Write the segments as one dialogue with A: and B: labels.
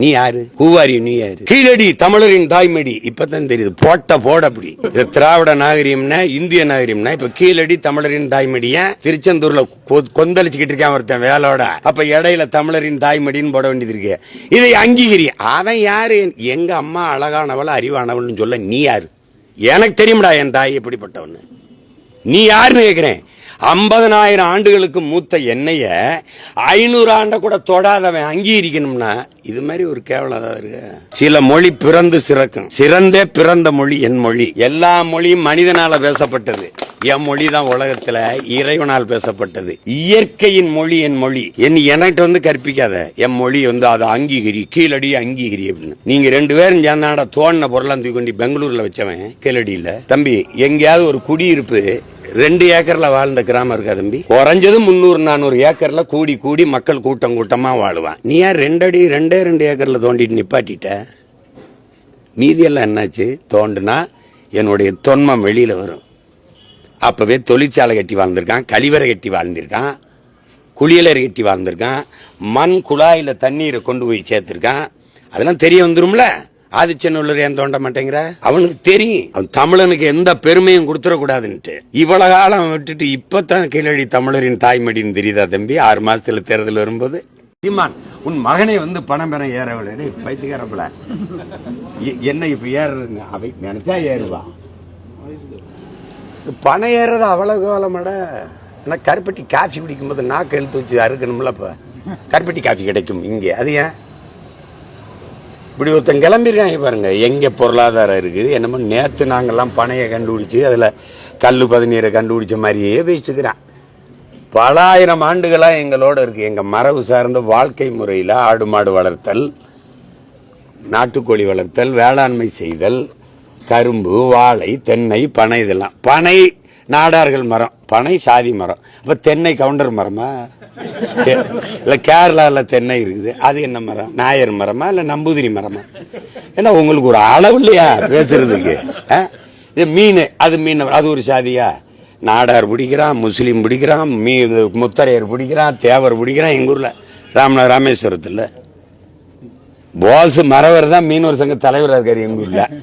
A: நீ யாரு? ஹூவாரி நீ யாரு? கீழடி தமிழரின் தாய்மடி. இப்பதான் தெரியுது. போட்ட போட அப்படி. இது திராவிட நாகரிகம்னா இந்திய நாகரிகம்னா இப்ப கீழடி தமிழரின் தாய்மடிய திருச்செந்தூர்ல கொ- கொந்தளிச்சுக்கிட்டு இருக்கான் ஒருத்தன் வேலோட. அப்ப இடையில தமிழரின் தாய்மடின்னு போட வேண்டியது இருக்கு. இதை அங்கீகரி. அவன் யாரு? எங்க அம்மா அழகானவள அறிவானவள்னு சொல்ல நீ யாரு? எனக்கு தெரியும்டா என் தாய் எப்படிப்பட்டவன்னு. நீ யாருன்னு கேட்குறேன் ஐம்பதனாயிரம் ஆண்டுகளுக்கு மூத்த எண்ணெய ஐநூறு ஆண்டை கூட தொடாதவன் அங்கீகரிக்கணும்னா இது மாதிரி ஒரு கேவலம் தான் இருக்கு? சில மொழி பிறந்து சிறக்கும். சிறந்தே பிறந்த மொழி என் மொழி. எல்லா மொழியும் மனிதனால பேசப்பட்டது. என் மொழி தான் உலகத்துல இறைவனால் பேசப்பட்டது. இயற்கையின் மொழி என் மொழி. என் எனக்கு வந்து கற்பிக்காத. என் மொழி வந்து அதை அங்கீகரி கீழடி அங்கீகரி அப்படின்னு. நீங்க ரெண்டு பேரும் சேர்ந்தாட தோணின பொருளாம் தூக்கி கொண்டு பெங்களூர்ல வச்சவன் கீழடியில. தம்பி எங்கேயாவது ஒரு குடியிருப்பு ரெண்டு ஏக்கர்ல வாழ்ந்த கிராமம் இருக்கா தம்பி? குறைஞ்சது முந்நூறு நானூறு ஏக்கர்ல கூடி கூடி மக்கள் கூட்டம் கூட்டமா வாழுவான். நீ ஏன் ரெண்டடி ரெண்டே ரெண்டு ஏக்கர்ல தோண்டிட்டு நிப்பாட்டிட்ட? மீதியெல்லாம் என்னாச்சு? தோண்டுனா என்னுடைய தொன்மம் வெளியில வரும். அப்பவே தொழிற்சாலை கட்டி வாழ்ந்திருக்கான் கழிவறை கட்டி வாழ்ந்திருக்கான் குளியலறை கட்டி வாழ்ந்திருக்கான் மண் குழாயில் தண்ணீரை கொண்டு போய் சேர்த்துருக்கான். அதெல்லாம் தெரிய வந்துரும்ல? ஆதிச்சநல்லூர் ஏன் தோண்ட மாட்டேங்கிற? அவனுக்கு தெரியும். அவன் தமிழனுக்கு எந்த பெருமையும் கொடுத்துடக்கூடாதுன்ட்டு. இவ்வளவு காலம் விட்டுட்டு இப்பத்தான் கீழடி தமிழரின் தாய்மடின்னு தெரியுதா தம்பி? ஆறு மாசத்துல தேர்தல் வரும்போது? சீமான் உன் மகனை வந்து பணம் பெற ஏறவில்லை. பைத்துக்காரப்பல என்ன இப்ப ஏறுறதுங்க அவை நினைச்சா ஏறுவா? பணம் ஏறது அவ்வளவு காலமாட ஆனால் கருப்பட்டி காஃபி குடிக்கும்போது நாக்கு எழுத்து வச்சு அறுக்கணும்ல இப்போ கருப்பட்டி காஃபி கிடைக்கும் இங்கே. அது ஏன்? இப்படி ஒருத்தன் கிளம்பியிருக்காங்க பாருங்க. எங்கே பொருளாதாரம் இருக்குது என்னமோ நேற்று நாங்கள்லாம் பனையை கண்டுபிடிச்சி அதில் கல் பதநீரை கண்டுபிடிச்ச மாதிரியே பேசிட்டுக்கிறான் பல ஆயிரம் ஆண்டுகளாக எங்களோட இருக்குது எங்கள் மரபு சார்ந்த வாழ்க்கை முறையில் ஆடு மாடு வளர்த்தல் நாட்டுக்கோழி வளர்த்தல் வேளாண்மை செய்தல் கரும்பு வாழை தென்னை பனை இதெல்லாம். பனை நாடார்கள் மரம் பனை சாதி மரம். இப்போ தென்னை கவுண்டர் மரமா? இல்லை கேரளாவில் தென்னை இருக்குது. அது என்ன மரம்? நாயர் மரமா? இல்லை நம்பூதிரி மரமா? ஏன்னா உங்களுக்கு ஒரு அளவு இல்லையா பேசுறதுக்கு? ஆ? இது மீன். அது மீன் அது ஒரு சாதியா? நாடார் பிடிக்கிறான் முஸ்லீம் பிடிக்கிறான் மீ இது முத்தரையர் பிடிக்கிறான் தேவர் பிடிக்கிறான் எங்கள் ஊரில்? ராமநாத ராமேஸ்வரத்தில். போஸ் மரவர் தான் மீனவர் சங்க தலைவராக இருக்கார் எங்கள் ஊரில்.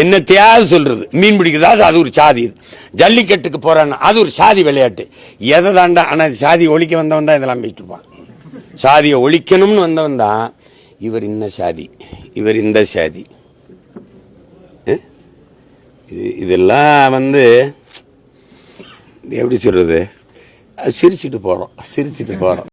A: என்ன தேவை சொல்றது. மீன் பிடிக்கிறது அது ஒரு சாதி இது. ஜல்லிக்கட்டுக்கு போறான்னா அது ஒரு சாதி விளையாட்டு. எதை தாண்டா ஆனால் சாதி ஒழிக்க வந்தவன் தான் இதெல்லாம் போயிட்டுருப்பான் சாதியை ஒழிக்கணும்னு வந்தவன் தான் இவர் இந்த சாதி இவர் இந்த சாதி. இது இதெல்லாம் வந்து எப்படி சொல்றது? அது போகிறோம் சிரிச்சுட்டு போகிறோம்